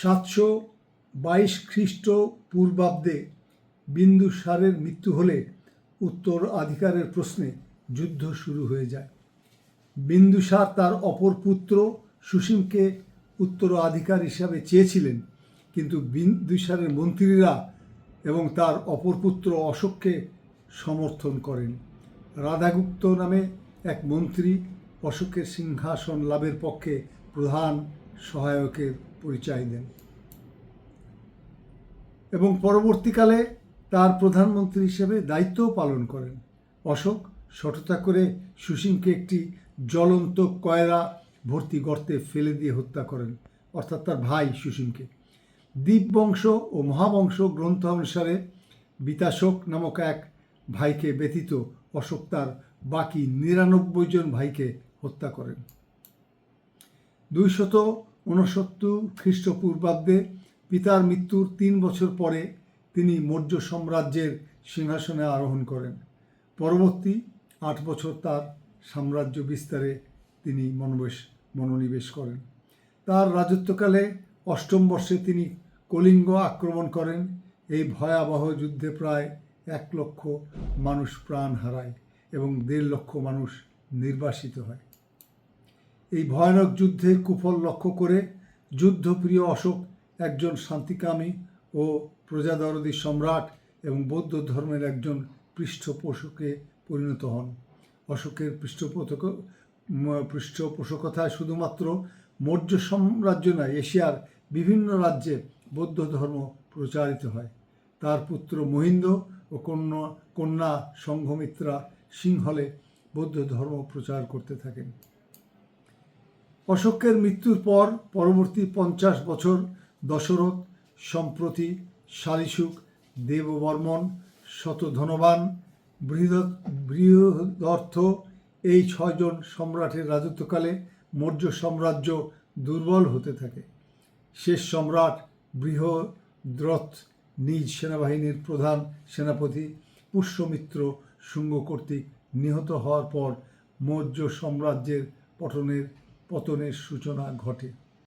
সাতশো বাইশ খ্রিস্ট পূর্বাব্দে বিন্দুসারের মৃত্যু হলে উত্তরাধিকারের প্রশ্নে যুদ্ধ শুরু হয়ে যায়। বিন্দুসার তার অপর পুত্র সুসীমকে উত্তরাধিকার হিসাবে চেয়েছিলেন, কিন্তু বিন্দুসারের মন্ত্রীরা এবং তার অপর পুত্র অশোককে সমর্থন করেন। রাধাগুপ্ত নামে এক মন্ত্রী অশোকের সিংহাসন লাভের পক্ষে প্রধান সহায়কের পরিচয় দেন। এবং পরবর্তীকালে তার প্রধানমন্ত্রী হিসেবে দায়িত্বও পালন করেন। অশোক সঠতা করে সুসীমকে একটি জ্বলন্ত কয়লা ভর্তি গর্তে ফেলে দিয়ে হত্যা করেন, অর্থাৎ তার ভাই সুসীমকে দ্বীপবংশ ও মহাবংশ গ্রন্থ অনুসারে বিতাশক নামক এক ভাইকে ব্যতীত অশোক তার বাকি নিরানব্বই জন ভাইকে হত্যা করেন। দুইশত ঊনসত্তর খ্রিস্টপূর্বাব্দে পিতার মৃত্যুর তিন বছর পরে তিনি মৌর্য সাম্রাজ্যের সিংহাসনে আরোহণ করেন। পরবর্তী আট বছর তার সাম্রাজ্য বিস্তারে তিনি মনোবেশ, মনোনিবেশ করেন। তার রাজত্বকালে অষ্টম বর্ষে তিনি কলিঙ্গ আক্রমণ করেন। এই ভয়াবহ যুদ্ধে প্রায় এক লক্ষ মানুষ প্রাণ হারায় এবং দেড় লক্ষ মানুষ নির্বাসিত হয়। এই ভয়ানক যুদ্ধের কুফল লক্ষ্য করে যুদ্ধপ্রিয় অশোক একজন শান্তিকামী ও প্রজাদরদী সম্রাট এবং বৌদ্ধ ধর্মের একজন পৃষ্ঠপোষকে পরিণত হন। অশোকের পৃষ্ঠপোষক পৃষ্ঠপোষকতায় শুধুমাত্র মৌর্য সাম্রাজ্য নয়, এশিয়ার বিভিন্ন রাজ্যে বৌদ্ধ ধর্ম প্রচারিত হয়। তার পুত্র মহিন্দ ও কন্যা কন্যা সংঘমিত্রা সিংহলে বৌদ্ধ ধর্ম প্রচার করতে থাকেন। অশোকের মৃত্যুর পর পরবর্তী পঞ্চাশ বছর দশরথ সম্প্রতি শালিশুক দেববর্মন শতধনবান বৃহৎ বৃহদর্থ এই ছয়জন সম্রাটের রাজত্বকালে মৌর্য সাম্রাজ্য দুর্বল হতে থাকে। শেষ সম্রাট বৃহদ্রথ নিজ সেনাবাহিনীর প্রধান সেনাপতি পুষ্যমিত্র শুঙ্গ কর্তৃক নিহত হওয়ার পর মৌর্য সাম্রাজ্যের পতনের পতনের সূচনা ঘটে।